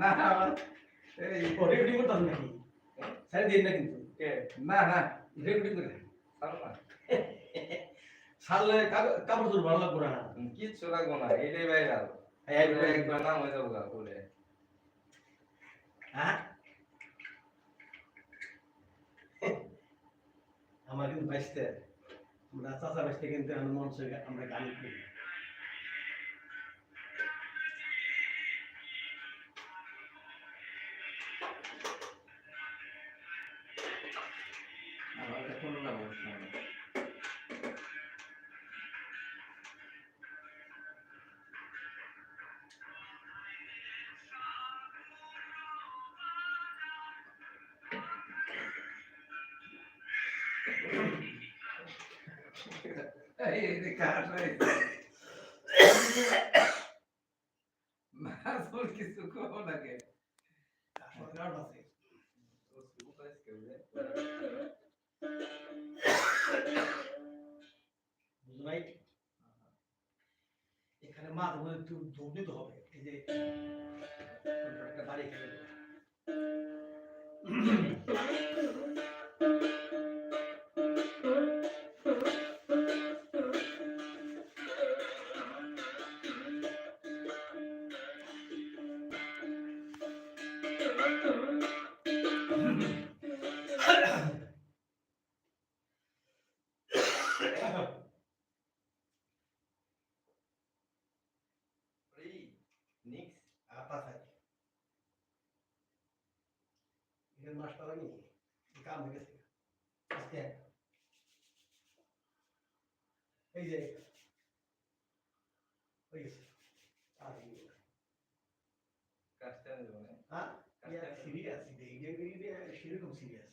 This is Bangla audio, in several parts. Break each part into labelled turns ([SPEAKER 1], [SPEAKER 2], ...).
[SPEAKER 1] না এই
[SPEAKER 2] রেকর্ডিং করতে হবে নাকি স্যার দিন না কিন্তু
[SPEAKER 3] কে
[SPEAKER 1] না না
[SPEAKER 2] রেকর্ডিং করে সারলে কাপড় চোপড় ভালো লাগবে না
[SPEAKER 3] কিচ্ছু লাগবো না এটাই ভাইরাল একবার নাম হয়ে যাব গা বলে
[SPEAKER 2] হ্যাঁ আমার কিন্তু বাইসতে আমরা চাচা বাইসতে কিন্তু আমার মঞ্চে আমরা গান করি।
[SPEAKER 1] আমার এটা কিছু কো? লাগে
[SPEAKER 2] এখানে মাছ একটু দিতে হবে। এই যে একটা বাড়ি এখানে এখানে মাস্টার আমি কাম হয়ে গেছে। আজকে এই যে হয়ে আর এই যে,
[SPEAKER 3] দেবো না
[SPEAKER 2] হ্যাঁ? সিরিয়াস সেরকম সিরিয়াস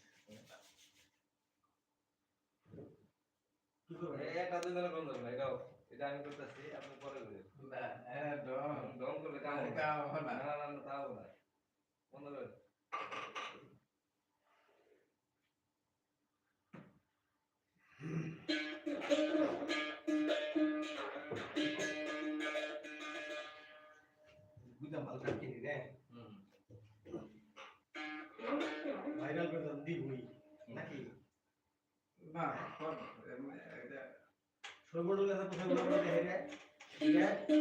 [SPEAKER 2] কি করবে
[SPEAKER 3] একটা দুজনে বন্ধ করবে এটাও। এটা আমি করতেছি আপনি পরে করবেন।
[SPEAKER 1] না হ্যাঁ ডন
[SPEAKER 3] দম করলে কাম হবে না।
[SPEAKER 1] না।
[SPEAKER 3] না তাও না বন্ধ করে
[SPEAKER 2] বুঝলাম ভালো কাজ কিনি রে ভাইরাল করে নাকি
[SPEAKER 1] না এটা
[SPEAKER 2] সর্বদল বলা রে ঠিক আছে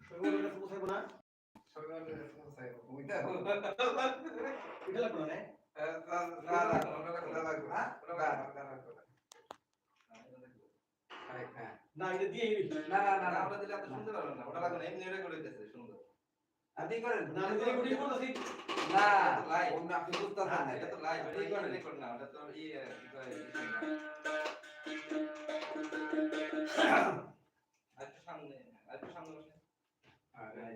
[SPEAKER 2] সর্বদল কাছে কোথায় বলা
[SPEAKER 1] সকালে সমস্যা ওইটা
[SPEAKER 2] এটা লাগবে না
[SPEAKER 1] না না ওটা লাগবে না হ্যাঁ না না লাগবে না হ্যাঁ
[SPEAKER 2] না এটা দিয়ে দিবি
[SPEAKER 1] না না না
[SPEAKER 3] না
[SPEAKER 1] না
[SPEAKER 3] ওটা দিলে আপনি শুনতে পারবেন না ওটা লাগবে না এমনি এটা করে দিতেছে সুন্দর
[SPEAKER 1] আপনি করেন
[SPEAKER 2] না আমি রেকর্ডিং করতেছি
[SPEAKER 1] না
[SPEAKER 3] লাইভ
[SPEAKER 1] অন্য আপনি বুঝতেছেন না
[SPEAKER 3] এটা তো লাইভ এটা ইয়ে রেকর্ড না তো ইয়ে সামনে সামনে বসে হ্যাঁ, তো।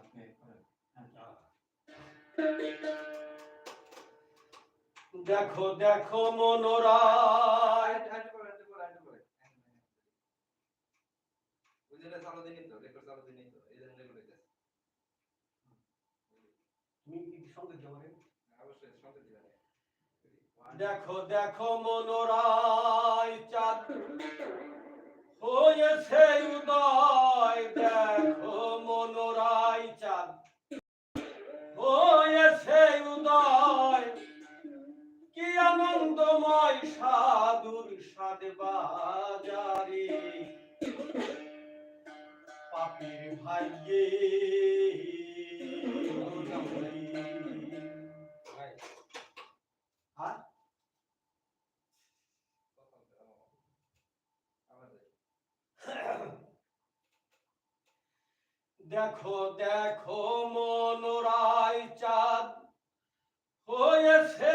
[SPEAKER 1] আপনি করেন
[SPEAKER 2] দেখো দেখো মনোরায়
[SPEAKER 3] আরেকটু- আরেকটু করে, আরেকটু করে, আরেকটু করে। ওই যে এটা চালু দিনই তো, রেকর্ড চালু দিনই তো, এই জন্য রেকর্ড হইতেছে।
[SPEAKER 2] তুমি কি সঙ্গে যাবে
[SPEAKER 3] অবশ্যই শুনতে দিবেন।
[SPEAKER 2] দেখো দেখো মনোরায় চাঁদ হয়েছে উদয়। দেখো মনোরায় চাঁদ হয়েছে উদয়। কি আনন্দময় সাধুর সাদ বাজারে। পাপির ভাইয়ে দেখো দেখো মনোরাই চাঁদ। হয়েছে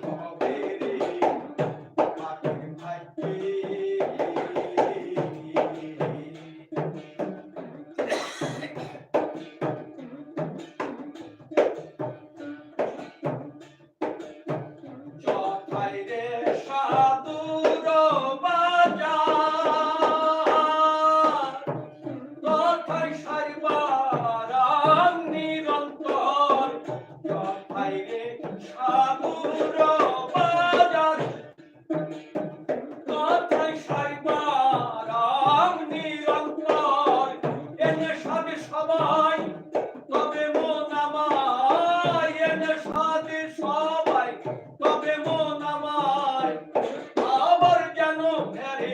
[SPEAKER 2] সবাই তবে মন আমায় আবার কেন ফেরে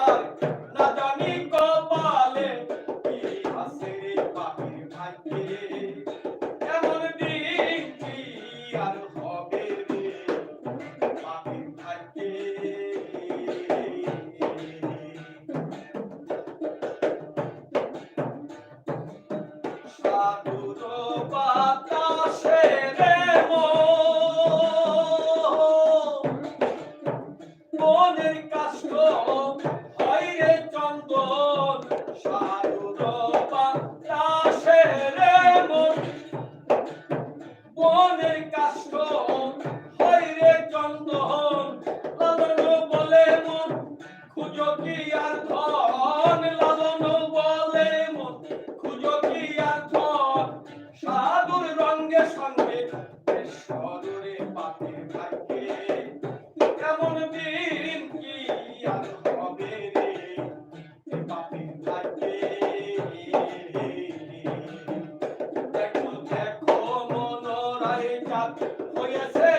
[SPEAKER 2] Shadow. হইয়াছে।